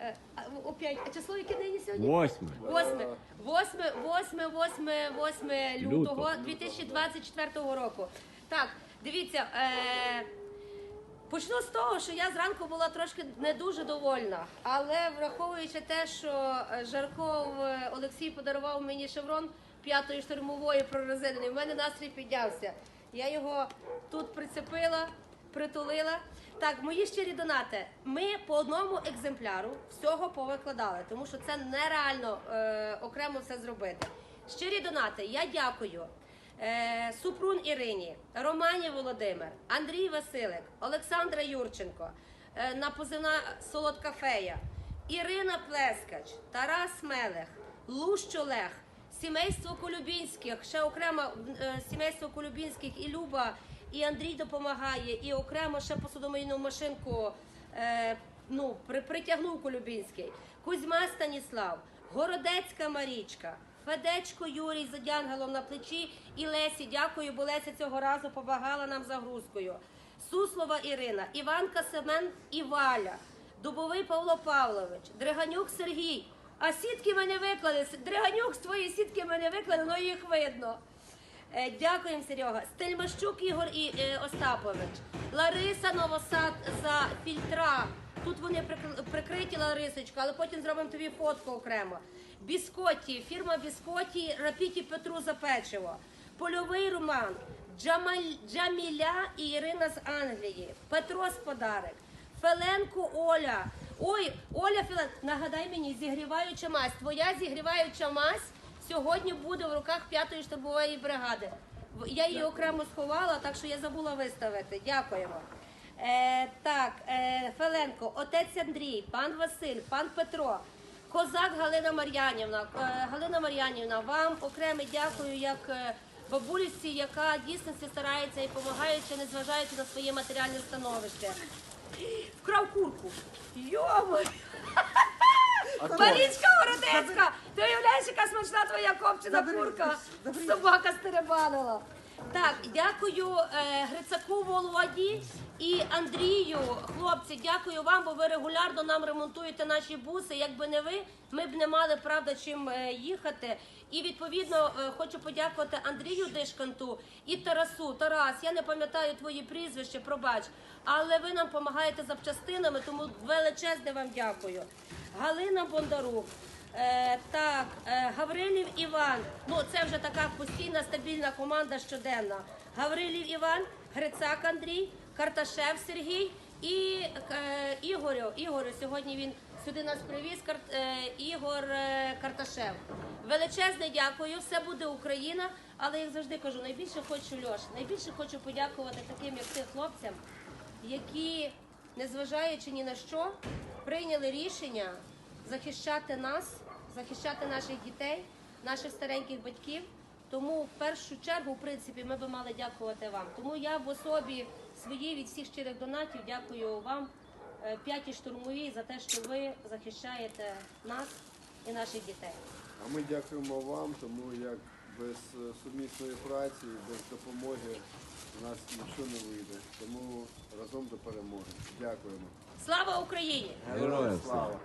Е, Опять, а число яке нині сьогодні? Восьме. Восьме, восьме, восьме, восьме, восьме лютого Лютого. 2024 року. Так, дивіться, е, почну з того, що я зранку була трошки не дуже довольна, але враховуючи те, що е, Жарков е, Олексій подарував мені шеврон п'ятої штурмової прорезинений, в мене настрій піднявся. Я його тут прицепила, притулила. Так, мої щирі донати. Ми по одному екземпляру всього повикладали, тому що це нереально е, окремо все зробити. Щирі донати, я дякую. Е, Супрун Ірині, Романі Володимир, Андрій Василик, Олександра Юрченко, е, на позивна Солодка Фея, Ірина Плескач, Тарас Мелех, Лущ Олег, сімейство Колюбінських, ще окремо е, сімейство Колюбінських і Люба, і Андрій допомагає, і окремо ще посудомийну машинку е, ну, при, притягнув Колюбінський, Кузьма Станіслав, Городецька Марічка. Федечко Юрій з Дянгелом на плечі і Лесі. Дякую, бо Леся цього разу помагала нам загрузкою. Суслова Ірина, Іванка Семен і Валя, Дубовий Павло Павлович, Дриганюк Сергій. А сітки мене виклали. Дриганюк з твоєї сітки мене виклали, ну їх видно. Е, Дякуємо, Серега. Стельмащук Ігор і е, Остапович. Лариса Новосад за фільтра. Тут вони прикр- прикриті Ларисочка, але потім зробимо тобі фотку окремо. Біскотті, фірма Біскотті, Рапіті Петру за печиво. Польовий Роман, Джамаль, Джаміля і Ірина з Англії. Петро з подарок. Феленко Оля. Ой, Оля Філен, нагадай мені, зігріваюча мазь. Твоя зігріваюча мазь сьогодні буде в руках п'ятої штурмової бригади. Я її окремо сховала, так що я забула виставити. Дякуємо. Е, так, е, Феленко, отець Андрій, пан Василь, пан Петро, козак Галина Мар'янівна. Е, Галина Мар'янівна, вам окремо дякую як е, яка дійсно старається і допомагаючи, незважаючи на своє матеріальне становище. Вкрав курку. Йомо! Марічка Городецька! Ти уявляєш, яка смачна твоя копчена курка? Собака стеребанила. Так, дякую е, Грицаку Володі і Андрію. Хлопці, дякую вам, бо ви регулярно нам ремонтуєте наші буси. Якби не ви, ми б не мали правда чим е, їхати. І відповідно е, хочу подякувати Андрію Дишканту і Тарасу. Тарас, я не пам'ятаю твої прізвище, пробач, але ви нам допомагаєте запчастинами, тому величезне вам дякую. Галина Бондарук. Е, так, е, Гаврилів Іван. Ну це вже така постійна стабільна команда щоденна. Гаврилів Іван, Грицак Андрій, Карташев Сергій і е, Ігорю. Ігорю сьогодні він сюди нас привіз. Ігор Карташев. Величезне дякую. Все буде Україна. Але як завжди кажу, найбільше хочу Льош, найбільше хочу подякувати таким, як ти хлопцям, які, незважаючи ні на що, прийняли рішення захищати нас, захищати наших дітей, наших стареньких батьків. Тому в першу чергу, в принципі, ми би мали дякувати вам. Тому я в особі своїй від всіх щирих донатів дякую вам, е, п'ятій штурмовій, за те, що ви захищаєте нас і наших дітей. А ми дякуємо вам, тому як без е, сумісної праці, без допомоги у нас нічого не вийде. Тому разом до перемоги. Дякуємо. Слава Україні! Героям. Слава!